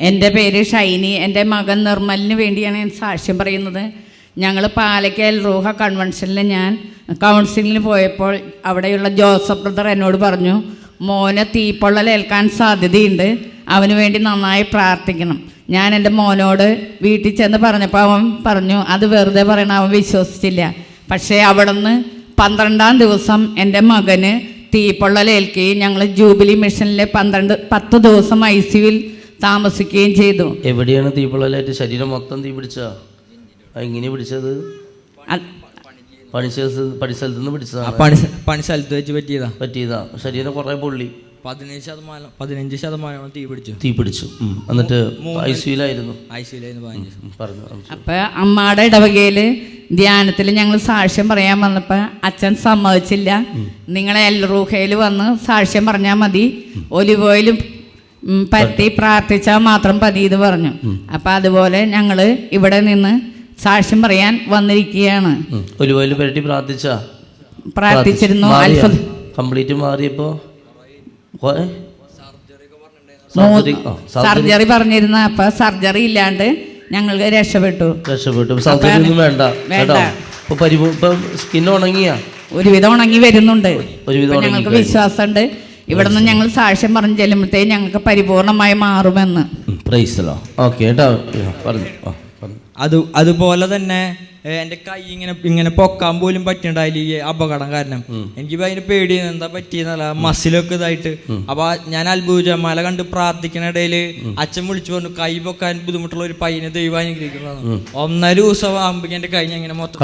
എന്റെ പേര് ഷൈനി എന്റെ മകൻ നിർമ്മലിന് വേണ്ടിയാണ് ഞാൻ സാക്ഷ്യം പറയുന്നത്. ഞങ്ങൾ പാലക്കൽ റൂഹ കൺവെൻഷനിൽ ഞാൻ കൗൺസിലിന് പോയപ്പോൾ അവിടെയുള്ള ജോസഫ് ബ്രദർ എന്നോട് പറഞ്ഞു മോനെ തീപ്പൊള്ളലേൽക്കാൻ സാധ്യതയുണ്ട്. അവന് വേണ്ടി നന്നായി പ്രാർത്ഥിക്കണം. ഞാൻ എന്റെ മോനോട് വീട്ടിൽ ചെന്ന് പറഞ്ഞപ്പോൾ അവൻ പറഞ്ഞു അത് വെറുതെ പറയണം അവൻ വിശ്വസിച്ചില്ല. പക്ഷേ അവിടെ നിന്ന് പന്ത്രണ്ടാം ദിവസം എന്റെ മകന് തീപ്പൊള്ളലേൽക്കുകയും ഞങ്ങൾ ജൂബിലി മിഷനിലെ പന്ത്രണ്ട് പത്ത് ദിവസം ഐ സിയുവിൽ താമസിക്കുകയും ചെയ്തു. എവിടെയാണ് തീപ്പൊള്ളലായിട്ട് ശരീരം മൊത്തം തീ പിടിച്ച എങ്ങനെ പിടിച്ചത്? പണിസ്ഥലത്ത് പണിസ്ഥലത്ത് നിന്ന് പിടിച്ചതാണ് പണി പണി സ്ഥലത്ത് വെച്ച് പറ്റിയതാ. പറ്റിയതാ. ശരീരം കുറേ പൊള്ളി. പതിനഞ്ച് ശതമാനം പതിനഞ്ച് ശതമാനം തീ പിടിച്ചു തീ പിടിച്ചു. എന്നിട്ട് ഐ സിയിലായിരുന്നു ഐ സിയിലായിരുന്നു പറഞ്ഞു അപ്പൊ അമ്മയുടെ ഇടവകയിൽ ധ്യാനത്തിൽ ഞങ്ങൾ സാക്ഷ്യം പറയാൻ വന്നപ്പോൾ അച്ഛൻ സമ്മതിച്ചില്ല. നിങ്ങളെ എൽ റൂഹയിൽ വന്ന് സാക്ഷ്യം പറഞ്ഞാൽ മതി. ഒലിവ് ഓയിലും ഉം, പറ്റി പ്രാർത്ഥിച്ചാൽ മാത്രം പതി ഇത് പറഞ്ഞു. അപ്പം അതുപോലെ ഞങ്ങൾ ഇവിടെ നിന്ന് സാക്ഷ്യം പറയാൻ വന്നിരിക്കുകയാണ്. ഉം. ഒരു വയൽ പുരട്ടി പ്രാർത്ഥിച്ച? പ്രാർത്ഥിച്ചിരുന്നു. കംപ്ലീറ്റ് മാറിയപ്പോ? സർജറി പറഞ്ഞിരുന്ന അപ്പൊ സർജറി ഇല്ലാണ്ട് ഞങ്ങൾക്ക് രക്ഷപ്പെട്ടു. രക്ഷപ്പെട്ടു. സർജറി വേണ്ട വേണ്ട. സ്കിൻ ഉണങ്ങിയ? ഒരുവിധം ഉണങ്ങി വരുന്നുണ്ട്. ഞങ്ങൾക്ക്. വിശ്വാസമുണ്ട്. ഇവിടെ നിന്ന് ഞങ്ങൾ സാക്ഷ്യം പറഞ്ഞു ചെല്ലുമ്പോഴത്തേ ഞങ്ങൾക്ക് പരിപൂർണമായി മാറുമെന്ന്. പ്രൈസലോ ഓക്കെ കേട്ടോ. പറഞ്ഞു. പറഞ്ഞു. അത് അതുപോലെ തന്നെ എന്റെ എന്റെ കൈ ഇങ്ങനെ ഇങ്ങനെ പൊക്കാൻ പോലും പറ്റുന്നുണ്ടായില്ല ഈ അപകടം കാരണം. എനിക്ക് അതിന് പേടി എന്താ പറ്റിയെന്നല്ല മസിലൊക്കെ ഇതായിട്ട്. അപ്പൊ ഞാൻ അത്ഭുതമാല കണ്ട് പ്രാർത്ഥിക്കുന്ന ഇടയിൽ അച്ഛൻ വിളിച്ചു പറഞ്ഞു കൈ പൊക്കാൻ ബുദ്ധിമുട്ടുള്ള ഒരു പയ്യനെ ദൈവം അനുഗ്രഹിക്കുന്നതാണ് ഒന്നര ദിവസം ആകുമ്പോഴേക്കും എന്റെ കൈ ഞാൻ ഇങ്ങനെ മൊത്തം